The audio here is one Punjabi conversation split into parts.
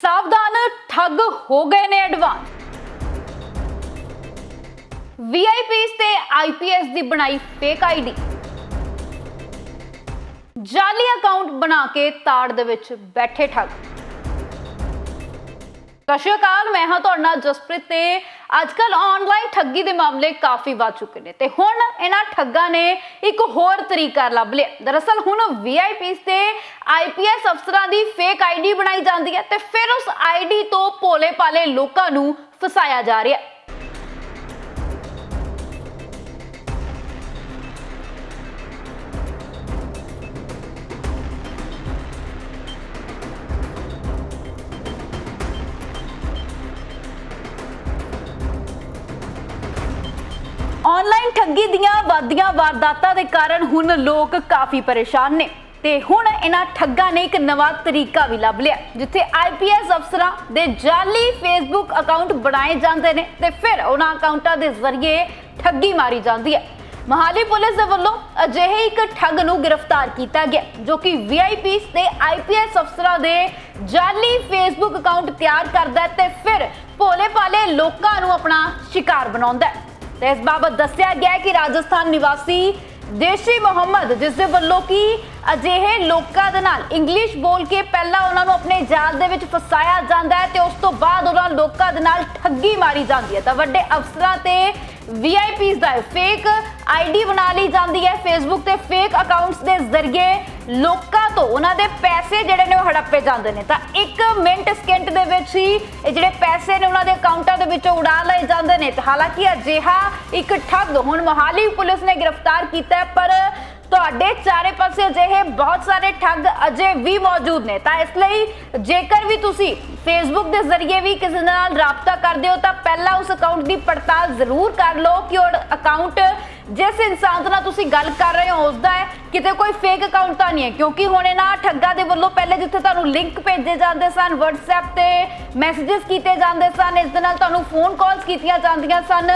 ਸਾਵਧਾਨ ਠੱਗ ਹੋ ਗਏ ਨੇ ਐਡਵਾਂਸ। ਵੀਆਈਪੀਸ ਤੇ ਆਈਪੀਐਸ ਦੀ ਬਣਾਈ ਫੇਕ ਆਈਡੀ ਜਾਲੀ ਅਕਾਊਂਟ ਬਣਾ ਕੇ ਤਾੜ ਦੇ ਵਿੱਚ ਬੈਠੇ ਠੱਗ। ਸਤਿ ਸ਼੍ਰੀ ਅਕਾਲ, ਮੈਂ ਹਾਂ ਤੁਹਾਡਾ ਨਾਲ ਜਸਪ੍ਰੀਤ ਤੇ ਅੱਜ ਕੱਲ ਆਨਲਾਈਨ ਠੱਗੀ ਦੇ ਮਾਮਲੇ ਕਾਫੀ ਵੱਧ ਚੁੱਕੇ ਨੇ ਤੇ ਹੁਣ ਇਹਨਾਂ ਠੱਗਾਂ ਨੇ ਇੱਕ ਹੋਰ ਤਰੀਕਾ ਲੱਭ ਲਿਆ। ਦਰਅਸਲ ਹੁਣ ਵੀਆਈਪੀਸ ਤੇ ਆਈਪੀਐਸ ਅਫਸਰਾਂ ਦੀ ਫੇਕ ਆਈਡੀ ਬਣਾਈ ਜਾਂਦੀ ਹੈ ਤੇ ਫਿਰ ਉਸ ਆਈਡੀ ਤੋਂ ਭੋਲੇ ਭਾਲੇ ਲੋਕਾਂ ਨੂੰ ਫਸਾਇਆ ਜਾ ਰਿਹਾ। ਹੈ ਆਨਲਾਈਨ ਠੱਗੀ ਦੀਆਂ ਵੱਧਦੀਆਂ ਵਾਰਦਾਤਾਂ ਦੇ ਕਾਰਨ ਹੁਣ ਲੋਕ ਕਾਫੀ ਪਰੇਸ਼ਾਨ ਨੇ ਤੇ ਹੁਣ ਇਹਨਾਂ ਠੱਗਾਂ ਨੇ ਇੱਕ ਨਵਾਂ ਤਰੀਕਾ ਵੀ ਲੱਭ ਲਿਆ, ਜਿੱਥੇ ਆਈਪੀਐਸ ਅਫਸਰਾਂ ਦੇ ਜਾਲੀ ਫੇਸਬੁੱਕ ਅਕਾਊਂਟ ਬਣਾਏ ਜਾਂਦੇ ਨੇ ਤੇ ਫਿਰ ਉਹਨਾਂ ਅਕਾਊਂਟਾਂ ਦੇ ਜ਼ਰੀਏ ਠੱਗੀ ਮਾਰੀ ਜਾਂਦੀ ਹੈ। ਮਹਾਲੀ ਪੁਲਿਸ ਦੇ ਵੱਲੋਂ ਅਜਿਹੇ ਇੱਕ ਠੱਗ ਨੂੰ ਗ੍ਰਿਫਤਾਰ ਕੀਤਾ ਗਿਆ, ਜੋ ਕਿ ਵੀਆਈਪੀਸ ਤੇ ਆਈਪੀਐਸ ਅਫਸਰਾਂ ਦੇ ਜਾਲੀ ਫੇਸਬੁੱਕ ਅਕਾਊਂਟ ਤਿਆਰ ਕਰਦਾ ਹੈ ਤੇ ਫਿਰ ਭੋਲੇ ਭਾਲੇ ਲੋਕਾਂ ਨੂੰ ਆਪਣਾ ਸ਼ਿਕਾਰ ਬਣਾਉਂਦਾ ਹੈ। ਤੇ ਇਸ ਬਾਬਤ ਦੱਸਿਆ ਗਿਆ ਕਿ ਰਾਜਸਥਾਨ ਨਿਵਾਸੀ ਦੇਸ਼ੀ ਮੁਹੰਮਦ, ਜਿਸ ਦੇ ਵੱਲੋਂ ਕਿ ਅਜਿਹੇ ਲੋਕਾਂ ਦੇ ਨਾਲ ਇੰਗਲਿਸ਼ ਬੋਲ ਕੇ ਪਹਿਲਾਂ ਉਹਨਾਂ ਨੂੰ ਆਪਣੇ ਜਾਲ ਦੇ ਵਿੱਚ ਫਸਾਇਆ ਜਾਂਦਾ ਹੈ ਤੇ ਉਸ ਤੋਂ ਬਾਅਦ ਉਹਨਾਂ ਲੋਕਾਂ ਦੇ ਨਾਲ ਠੱਗੀ ਮਾਰੀ ਜਾਂਦੀ ਹੈ। ਤਾਂ ਵੱਡੇ ਅਫਸਰਾਂ ਤੇ ਵੀਆਈਪੀਸ ਦਾ ਫੇਕ ਆਈਡੀ ਬਣਾ ਲਈ ਜਾਂਦੀ ਹੈ। ਫੇਸਬੁੱਕ ਤੇ ਫੇਕ ਅਕਾਊਂਟਸ ਦੇ ਜ਼ਰੀਏ ਲੋਕਾਂ ਤੋਂ ਉਹਨਾਂ ਦੇ ਪੈਸੇ ਜਿਹੜੇ ਨੇ ਉਹ ਹੜੱਪੇ ਜਾਂਦੇ ਨੇ। ਤਾਂ ਇੱਕ ਮਿੰਟ ਸਕਿੰਟ ਦੇ ਵਿੱਚ ਹੀ ਇਹ ਜਿਹੜੇ ਪੈਸੇ ਨੇ ਉਹਨਾਂ ਦੇ ਅਕਾਊਂਟਾਂ ਦੇ ਵਿੱਚੋਂ ਉਡਾ ਲਏ ਜਾਂਦੇ ਨੇ। ਤੇ ਹਾਲਾਂਕਿ ਅਜਿਹਾ ਇੱਕ ਠੱਗ ਹੁਣ ਮੋਹਾਲੀ ਪੁਲਿਸ ਨੇ ਗ੍ਰਿਫਤਾਰ ਕੀਤਾ ਪਰ ਤੁਹਾਡੇ ਚਾਰੇ ਪਾਸੇ ਅਜਿਹੇ ਬਹੁਤ ਸਾਰੇ ਠੱਗ ਅਜੇ ਵੀ ਮੌਜੂਦ ਨੇ। ਤਾਂ ਇਸ ਲਈ ਜੇਕਰ ਵੀ ਤੁਸੀਂ ਫੇਸਬੁੱਕ ਦੇ ਜ਼ਰੀਏ ਵੀ ਕਿਸੇ ਨਾਲ ਰਾਬਤਾ ਕਰਦੇ ਹੋ, ਤਾਂ ਪਹਿਲਾਂ ਉਸ ਅਕਾਊਂਟ ਦੀ ਪੜਤਾਲ ਜ਼ਰੂਰ ਕਰ ਲਓ ਕਿ ਉਹ ਅਕਾਊਂਟ ਜਿਸ ਇਨਸਾਨ ਦੇ ਨਾਲ ਤੁਸੀਂ ਗੱਲ ਕਰ ਰਹੇ ਹੋ ਉਸ ਦਾ ਹੈ, ਕਿਤੇ ਕੋਈ ਫੇਕ ਅਕਾਊਂਟ ਤਾਂ ਨਹੀਂ ਹੈ, ਕਿਉਂਕਿ ਹੁਣ ਇਹਨਾਂ ਠੱਗਾਂ ਦੇ ਵੱਲੋਂ ਪਹਿਲੇ ਜਿੱਥੇ ਤੁਹਾਨੂੰ ਲਿੰਕ ਭੇਜੇ ਜਾਂਦੇ ਸਨ, WhatsApp ਤੇ ਮੈਸੇजेस ਕੀਤੇ ਜਾਂਦੇ ਸਨ, ਇਸ ਦੇ ਨਾਲ ਤੁਹਾਨੂੰ ਫੋਨ ਕਾਲਸ ਕੀਤੀਆਂ ਜਾਂਦੀਆਂ ਸਨ,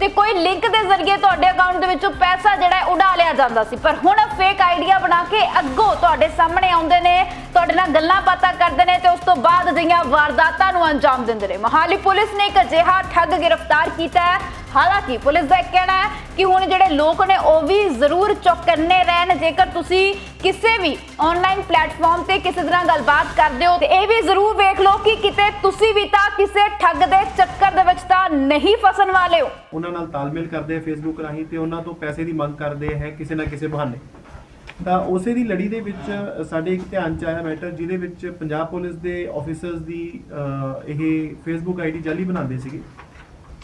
ਤੇ ਕੋਈ ਲਿੰਕ ਦੇ ਜ਼ਰੀਏ ਤੁਹਾਡੇ ਅਕਾਊਂਟ ਦੇ ਵਿੱਚੋਂ ਪੈਸਾ ਜਿਹੜਾ ਉਡਾ ਲਿਆ ਜਾਂਦਾ ਸੀ। ਪਰ ਹੁਣ ਫੇਕ ਆਈਡੀਆ ਬਣਾ ਕੇ ਅੱਗੋਂ ਤੁਹਾਡੇ ਸਾਹਮਣੇ ਆਉਂਦੇ ਨੇ ਤੁਹਾਡੇ ਨਾਲ ਗੱਲਾਂ ਬਾਤਾਂ ਕਰਦੇ ਨੇ ਤੇ ਉਸ ਤੋਂ ਬਾਅਦ ਅਜਿਹੀਆਂ ਵਾਰਦਾਤਾਂ ਨੂੰ ਅੰਜਾਮ ਦਿੰਦੇ ਨੇ। ਮਹਾਲੀ ਪੁਲਿਸ ਨੇ ਇੱਕ ਅਜਿਹਾ ਠੱਗ ਗ੍ਰਿਫਤਾਰ ਕੀਤਾ ਹੈ। ਹਾਲਾਂਕਿ ਪੁਲਿਸ ਦਾ ਇਹ ਕਹਿਣਾ ਹੈ ਕਿ ਹੁਣ ਜਿਹੜੇ ਲੋਕ ਨੇ ਉਹ ਵੀ ਜ਼ਰੂਰ ਚੌਕੰਨੇ ਰਹਿਣ। ਜੇਕਰ ਤੁਸੀਂ ਕਿਸੇ ਵੀ ਆਨਲਾਈਨ ਪਲੇਟਫਾਰਮ ਤੇ ਕਿਸੇ ਤਰ੍ਹਾਂ ਗੱਲਬਾਤ ਕਰਦੇ ਹੋ, ਤੇ ਇਹ ਵੀ ਜ਼ਰੂਰ ਵੇਖ ਲਓ ਕਿ ਕਿਤੇ ਤੁਸੀਂ ਵੀ ਤਾਂ ਕਿਸੇ ਠੱਗ ਦੇ ਚੱਕਰ ਦੇ ਵਿੱਚ ਤਾਂ ਨਹੀਂ ਫਸਣ ਵਾਲੇ ਹੋ। ਉਹਨਾਂ ਨਾਲ ਤਾਲਮੇਲ ਕਰਦੇ ਆ ਫੇਸਬੁੱਕ ਰਾਹੀਂ ਤੇ ਉਹਨਾਂ ਤੋਂ ਪੈਸੇ ਦੀ ਮੰਗ ਕਰਦੇ ਹੈ ਕਿਸੇ ਨਾ ਕਿਸੇ ਬਹਾਨੇ। ਤਾਂ ਉਸੇ ਦੀ ਲੜੀ ਦੇ ਵਿੱਚ ਸਾਡੇ ਇੱਕ ਧਿਆਨ ਚ ਆਇਆ ਮੈਟਰ ਜਿਹਦੇ ਵਿੱਚ ਪੰਜਾਬ ਪੁਲਿਸ ਦੇ ਆਫੀਸਰਸ ਦੀ ਇਹ ਫੇਸਬੁੱਕ ਆਈਡੀ ਜਾਲੀ ਬਣਾਉਂਦੇ ਸੀਗੇ।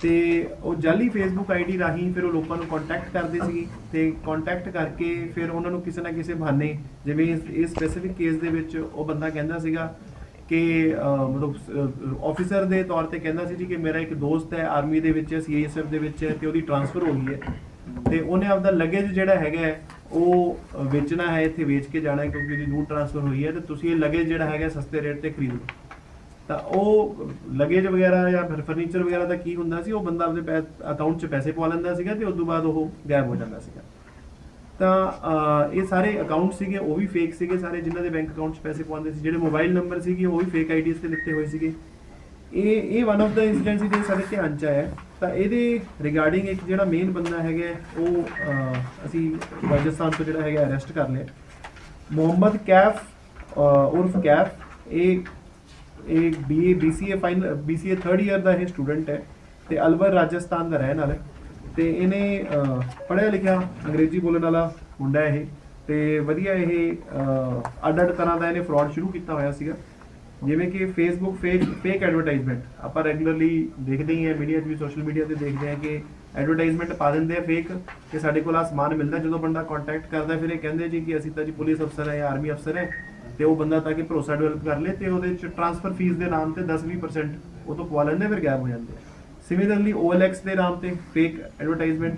ਤੇ ਉਹ ਜਾਲੀ ਫੇਸਬੁੱਕ ਆਈਡੀ ਰਾਹੀਂ ਫਿਰ ਉਹ ਲੋਕਾਂ ਨੂੰ ਕੰਟੈਕਟ ਕਰਦੇ ਸੀ ਤੇ ਕੰਟੈਕਟ ਕਰਕੇ ਫਿਰ ਉਹਨਾਂ ਨੂੰ ਕਿਸੇ ਨਾ ਕਿਸੇ ਬਹਾਨੇ, ਜਿਵੇਂ ਇਸ- ਸਪੈਸੀਫਿਕ ਕੇਸ ਦੇ ਵਿੱਚ ਉਹ ਬੰਦਾ ਕਹਿੰਦਾ ਸੀਗਾ ਕਿ ਮਤਲਬ ਆਫੀਸਰ ਦੇ ਤੌਰ ਤੇ ਕਹਿੰਦਾ ਸੀ ਜੀ ਕਿ ਮੇਰਾ ਇੱਕ ਦੋਸਤ ਹੈ ਆਰਮੀ ਦੇ ਵਿੱਚ ਸੀਆਈਐਸਐਫ ਦੇ ਵਿੱਚ ਹੈ ਤੇ ਉਹਦੀ ਟਰਾਂਸਫਰ ਹੋ ਗਈ ਹੈ। ਤੇ ਉਹਨੇ ਆਪਦਾ ਲਗੇਜ ਜਿਹੜਾ ਹੈਗਾ ਉਹ ਵੇਚਣਾ ਹੈ, ਇੱਥੇ ਵੇਚ ਕੇ ਜਾਣਾ ਕਿਉਂਕਿ ਉਹਦੀ ਦੂਰ ਟਰਾਂਸਫਰ ਹੋਈ ਹੈ, ਤੇ ਤੁਸੀਂ ਇਹ ਲਗੇਜ ਜਿਹੜਾ ਹੈਗਾ ਸਸਤੇ ਰੇਟ ਤੇ ਖਰੀਦ। ਲਓ ਤਾਂ ਉਹ ਲਗੇਜ ਵਗੈਰਾ ਜਾਂ ਫਿਰ ਫਰਨੀਚਰ ਵਗੈਰਾ ਦਾ ਕੀ ਹੁੰਦਾ ਸੀ, ਉਹ ਬੰਦਾ ਆਪਣੇ ਅਕਾਊਂਟ 'ਚ ਪੈਸੇ ਪਵਾ ਲੈਂਦਾ ਸੀਗਾ ਤੇ ਉਸ ਤੋਂ ਬਾਅਦ ਉਹ ਗਾਇਬ ਹੋ ਜਾਂਦਾ ਸੀਗਾ। ਤਾਂ ਇਹ ਸਾਰੇ ਅਕਾਊਂਟ ਸੀਗੇ, ਉਹ ਵੀ ਫੇਕ ਸੀਗੇ ਸਾਰੇ, ਜਿਨ੍ਹਾਂ ਦੇ ਬੈਂਕ ਅਕਾਊਂਟ 'ਚ ਪੈਸੇ ਪਾਉਂਦੇ ਸੀ, ਜਿਹੜੇ ਮੋਬਾਈਲ ਨੰਬਰ ਸੀਗੇ, ਉਹ ਵੀ ਫੇਕ ਆਈਡੀਜ਼ ਤੇ ਲਿਖੇ ਹੋਏ ਸੀਗੇ। ਇਹ ਇਹ ਵਨ ਆਫ ਦਾ ਇਨਸੀਡੈਂਟ ਸੀ ਜਿਹੜੇ ਸਾਡੇ ਧਿਆਨ 'ਚ ਆਇਆ ਤਾਂ ਇਹਦੇ ਰਿਗਾਰਡਿੰਗ ਇੱਕ ਜਿਹੜਾ ਮੇਨ ਬੰਦਾ ਹੈਗਾ ਉਹ ਅਸੀਂ ਰਾਜਸਥਾਨ ਤੋਂ ਜਿਹੜਾ ਹੈਗਾ ਅਰੈਸਟ ਕਰ ਲਿਆ। ਮੁਹੰਮਦ ਕੈਫ ਉਰਫ ਕੈਫ, ਇਹ ਇਹ BA BCA final BCA 3rd year ਦਾ ਇਹ ਸਟੂਡੈਂਟ ਹੈ ਤੇ ਅਲਵਰ ਰਾਜਸਥਾਨ ਦਾ ਰਹਿਣ ਵਾਲਾ ਹੈ। ਤੇ ਇਹਨੇ ਪੜ੍ਹਿਆ ਲਿਖਿਆ, ਅੰਗਰੇਜ਼ੀ ਬੋਲਣ ਵਾਲਾ ਮੁੰਡਾ ਇਹ, ਤੇ ਵਧੀਆ ਇਹ ਅੱਡ ਅੱਡ ਤਰ੍ਹਾਂ ਦਾ ਇਹਨੇ ਫਰਾਡ ਸ਼ੁਰੂ ਕੀਤਾ ਹੋਇਆ ਸੀਗਾ। ਜਿਵੇਂ ਕਿ ਫੇਸਬੁੱਕ ਫੇਕ ਫੇਕ ਐਡਵਰਟਾਈਜ਼ਮੈਂਟ ਆਪਾਂ ਰੈਗੂਲਰਲੀ ਦੇਖਦੇ ਹੀ ਹਾਂ ਮੀਡੀਆ 'ਚ ਵੀ ਸੋਸ਼ਲ ਮੀਡੀਆ ਤੇ ਦੇਖਦੇ ਹਾਂ ਕਿ ਐਡਵਰਟਾਈਜ਼ਮੈਂਟ ਪਾ ਦਿੰਦੇ ਆ ਫੇਕ ਕਿ ਸਾਡੇ ਕੋਲ ਆ ਸਮਾਨ ਮਿਲਦਾ। ਜਦੋਂ ਬੰਦਾ ਕੰਟੈਕਟ ਕਰਦਾ, ਫਿਰ ਇਹ ਕਹਿੰਦੇ ਜੀ ਕਿ ਅਸੀਂ ਤਾਂ ਜੀ ਪੁਲਿਸ ਅਫਸਰ ਹੈ ਜਾਂ ਆਰਮੀ ਅਫਸਰ ਹੈ ਤੇ ਉਹ ਬੰਦਾ ਤਾਂ ਕਿ ਭਰੋਸਾ ਡਿਵੈਲਪ ਕਰ ਲੇ ਤੇ ਉਹਦੇ ਚ ਟ੍ਰਾਂਸਫਰ ਫੀਸ ਦੇ ਨਾਮ ਤੇ 10-20% ਉਹ ਤੋਂ ਪਵਾ ਲੈਂਦੇ ਫਿਰ ਗਾਇਬ ਹੋ ਜਾਂਦੇ ਸਿਮਿਲਰਲੀ OLX ਦੇ ਨਾਮ ਤੇ ਫੇਕ ਐਡਵਰਟਾਈਜ਼ਮੈਂਟ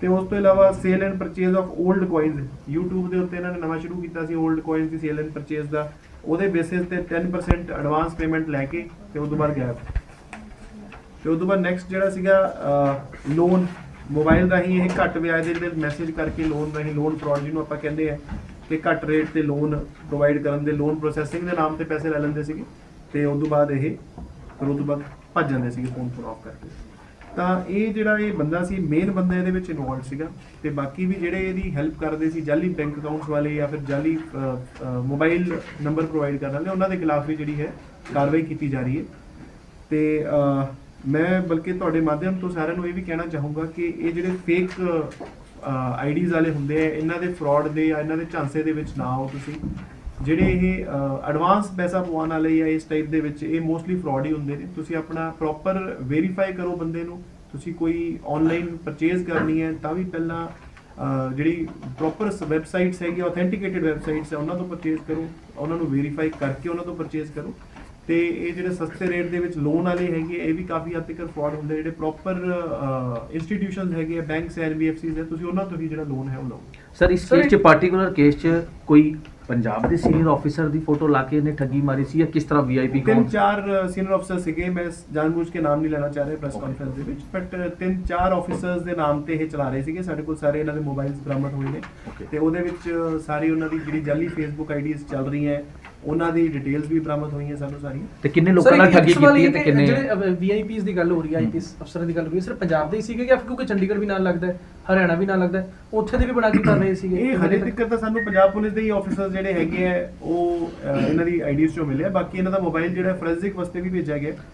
ਤੇ ਉਸ ਤੋਂ ਇਲਾਵਾ sale and purchase of old coins YouTube ਦੇ ਉੱਤੇ ਇਹਨਾਂ ਨੇ ਨਵਾਂ ਸ਼ੁਰੂ ਕੀਤਾ ਸੀ 올ਡ ਕੋਇਨਸ ਦੀ ਸੇਲ ਐਂਡ ਪਰਚੇਜ਼ ਦਾ। ਉਹਦੇ ਬੇਸਿਸ ਤੇ 10% ਐਡਵਾਂਸ ਪੇਮੈਂਟ ਲੈ ਕੇ ਤੇ ਉਸ ਤੋਂ ਬਾਅਦ ਗਾਇਬ ਤੇ ਉਸ ਤੋਂ ਬਾਅਦ ਨੈਕਸਟ ਜਿਹੜਾ ਸੀਗਾ ਲੋਨ ਮੋਬਾਈਲ ਰਾਹੀਂ ਇਹ ਘੱਟ ਵਿਆਜ ਦੇ ਜਿਹੜੇ ਮੈਸੇਜ ਕਰਕੇ ਲੋਨ ਰਾਹੀਂ ਲੋਨ ਫਰਾਡ ਜਿਹਨੂੰ ਆਪਾਂ ਕਹਿੰਦੇ ਆ ਕਿ ਘੱਟ ਰੇਟ ਤੇ ਲੋਨ ਪ੍ਰੋਵਾਈਡ ਕਰਨ ਦੇ ਲੋਨ ਪ੍ਰੋਸੈਸਿੰਗ ਦੇ ਨਾਮ ਤੇ ਪੈਸੇ ਲੈ ਲੈਂਦੇ ਸੀਗੇ ਤੇ ਉਸ ਤੋਂ ਬਾਅਦ ਇਹ, ਫਿਰ ਉਸ ਤੋਂ ਬਾਅਦ ਭੱਜ ਜਾਂਦੇ ਸੀਗੇ ਫੋਨ ਤੋਂ ਆਫ ਕਰਕੇ। ਤਾਂ ਇਹ ਜਿਹੜਾ ਇਹ ਬੰਦਾ ਸੀ ਮੇਨ ਬੰਦਾ ਇਹਦੇ ਵਿੱਚ ਇਨਵੋਲਡ ਸੀਗਾ ਤੇ ਬਾਕੀ ਵੀ ਜਿਹੜੇ ਇਹਦੀ ਹੈਲਪ ਕਰਦੇ ਸੀ, ਜਾਲੀ ਬੈਂਕ ਅਕਾਊਂਟਸ ਵਾਲੇ ਜਾਂ ਫਿਰ ਜਾਲੀ ਮੋਬਾਈਲ ਨੰਬਰ ਪ੍ਰੋਵਾਈਡ ਕਰਨ ਵਾਲੇ, ਉਹਨਾਂ ਦੇ ਖਿਲਾਫ ਵੀ ਜਿਹੜੀ ਹੈ ਕਾਰਵਾਈ ਕੀਤੀ ਜਾ ਰਹੀ ਹੈ। ਤੇ ਮੈਂ ਬਲਕਿ ਤੁਹਾਡੇ ਮਾਧਿਅਮ ਤੋਂ ਸਾਰਿਆਂ ਨੂੰ ਇਹ ਵੀ ਕਹਿਣਾ ਚਾਹੂੰਗਾ ਕਿ ਇਹ ਜਿਹੜੇ ਫੇਕ ਆਈਡੀਜ਼ ਵਾਲੇ ਹੁੰਦੇ ਆ, ਇਹਨਾਂ ਦੇ ਫਰਾਡ ਦੇ ਜਾਂ ਇਹਨਾਂ ਦੇ ਝਾਂਸੇ ਦੇ ਵਿੱਚ ਨਾ ਆਓ ਤੁਸੀਂ। ਜਿਹੜੇ ਇਹ ਐਡਵਾਂਸ ਪੈਸਾ ਪਵਾਉਣ ਵਾਲੇ ਜਾਂ ਇਸ ਟਾਈਪ ਦੇ ਵਿੱਚ ਇਹ ਮੋਸਟਲੀ ਫਰਾਡ ਹੀ ਹੁੰਦੇ ਨੇ। ਤੁਸੀਂ ਆਪਣਾ ਪ੍ਰੋਪਰ ਵੈਰੀਫਾਈ ਕਰੋ ਬੰਦੇ ਨੂੰ। ਤੁਸੀਂ ਕੋਈ ਆਨਲਾਈਨ ਪਰਚੇਜ਼ ਕਰਨੀ ਹੈ ਤਾਂ ਵੀ ਪਹਿਲਾਂ ਜਿਹੜੀ ਪ੍ਰੋਪਰ ਵੈਬਸਾਈਟਸ ਹੈਗੀ ਆਥੈਂਟੀਕੇਟਿਡ ਵੈਬਸਾਈਟਸ ਹੈ ਉਹਨਾਂ ਤੋਂ ਪਰਚੇਜ਼ ਕਰੋ। ਉਹਨਾਂ ਨੂੰ ਵੈਰੀਫਾਈ ਕਰਕੇ ਉਹਨਾਂ ਤੋਂ ਪਰਚੇਜ਼ ਕਰੋ। ਤੇ ਇਹ ਜਿਹੜੇ ਸਸਤੇ ਰੇਟ ਦੇ ਵਿੱਚ ਲੋਨ ਵਾਲੇ ਹੈਗੇ ਇਹ ਵੀ ਕਾਫੀ ਹੱਦ ਤੱਕ ਫਰਾਡ ਹੁੰਦੇ ਜਿਹੜੇ ਪ੍ਰੋਪਰ ਇੰਸਟੀਟਿਊਸ਼ਨਸ ਹੈਗੇ ਬੈਂਕਸ ਐਨਬੀਐਫਸੀਜ਼ ਹੈ ਤੁਸੀਂ ਉਹਨਾਂ ਤੋਂ ਹੀ ਜਿਹੜਾ ਲੋਨ ਹੈ ਉਹ ਲਓ। ਸਰ ਇਸ ਕੇਸ 'ਚ ਪਾਰਟਿਕੂਲਰ ਕੇਸ 'ਚ ਕੋਈ ਪੰਜਾਬ ਦੇ ਸੀਨੀਅਰ ਆਫੀਸਰ ਦੀ ਫੋਟੋ ਲਾ ਕੇ ਇਹਨੇ ਠੱਗੀ ਮਾਰੀ ਸੀ ਜਾਂ ਕਿਸ ਤਰ੍ਹਾਂ ਵੀਆਈਪੀ ਤਿੰਨ ਚਾਰ ਸੀਨੀਅਰ ਅਫਸਰ ਸੀਗੇ ਮੈਂ ਜਾਣਬੁੱਝ ਕੇ ਨਾਮ ਨਹੀਂ ਲੈਣਾ ਚਾਹ ਰਿਹਾ ਪ੍ਰੈਸ Okay. ਕਾਨਫਰੰਸ ਦੇ ਵਿੱਚ ਬਟ ਤਿੰਨ ਚਾਰ ਆਫੀਸਰਸ ਦੇ ਨਾਮ ਤੇ ਇਹ ਚਲਾ ਰਹੇ ਸੀਗੇ ਸਾਡੇ ਕੋਲ ਸਾਰੇ ਇਹਨਾਂ ਦੇ ਮੋਬਾਈਲਸ ਬਰਾਮਦ ਹੋਏ ਨੇ Okay. ਤੇ ਉਹਦੇ ਵਿੱਚ ਸਾਰੀ ਉਹਨਾਂ ਦੀ ਜਿਹੜੀ ਜਾਲੀ ਫੇਸਬੁੱਕ ਆਈਡੀਜ਼ ਚੱਲ ਰਹੀਆਂ ਉਹਨਾਂ ਦੀ ਡਿਟੇਲਸ ਵੀ ਬਰਾਮਦ ਹੋਈਆਂ ਸਾਨੂੰ ਸਾਰੀਆਂ। ਤੇ ਕਿੰਨੇ ਲੋਕਾਂ ਨਾਲ ਠੱਗੀ ਕੀਤੀ ਹੈ ਤੇ ਕਿੰਨੇ ਜਿਹੜੇ ਵੀਆਈਪੀਸ ਦੀ ਗੱਲ ਹੋ ਰਹੀ ਹੈ ਆਈਪੀਐਸ ਅਫਸਰਾਂ ਦੀ ਗੱਲ ਹੋ ਰਹੀ ਹੈ ਸਿਰ ਪੰਜਾਬ ਦੇ ਹੀ ਸੀਗੇ ਜਾਂ ਕਿਉਂਕਿ ਚੰਡੀਗੜ੍ਹ ਵੀ ਨਾਲ ਲੱਗਦਾ ਹੈ ਹਰਿਆਣਾ ਵੀ ਨਾਲ ਲੱਗਦਾ ਹੈ ਉੱਥੇ ਦੇ ਵੀ ਬਣਾ ਕੇ ਕਰ ਰਹੇ ਸੀਗੇ। ਇਹ ਹਜੇ ਤੱਕ ਤਾਂ ਸਾਨੂੰ ਪੰਜਾਬ ਪੁਲਿਸ ਦੇ ਹੀ ਆਫੀਸਰਸ ਜਿਹੜੇ ਹੈਗੇ ਆ ਉਹ ਇਹਨਾਂ ਦੀ ਆਈਡੀਜ਼ ਚੋਂ ਮਿਲਿਆ ਬਾਕੀ ਇਹਨਾਂ ਦਾ ਮੋਬਾਈਲ ਜਿਹੜਾ ਫੋਰੈਂਸਿਕ ਵਾਸਤੇ ਵੀ ਭੇਜਿਆ ਗਿਆ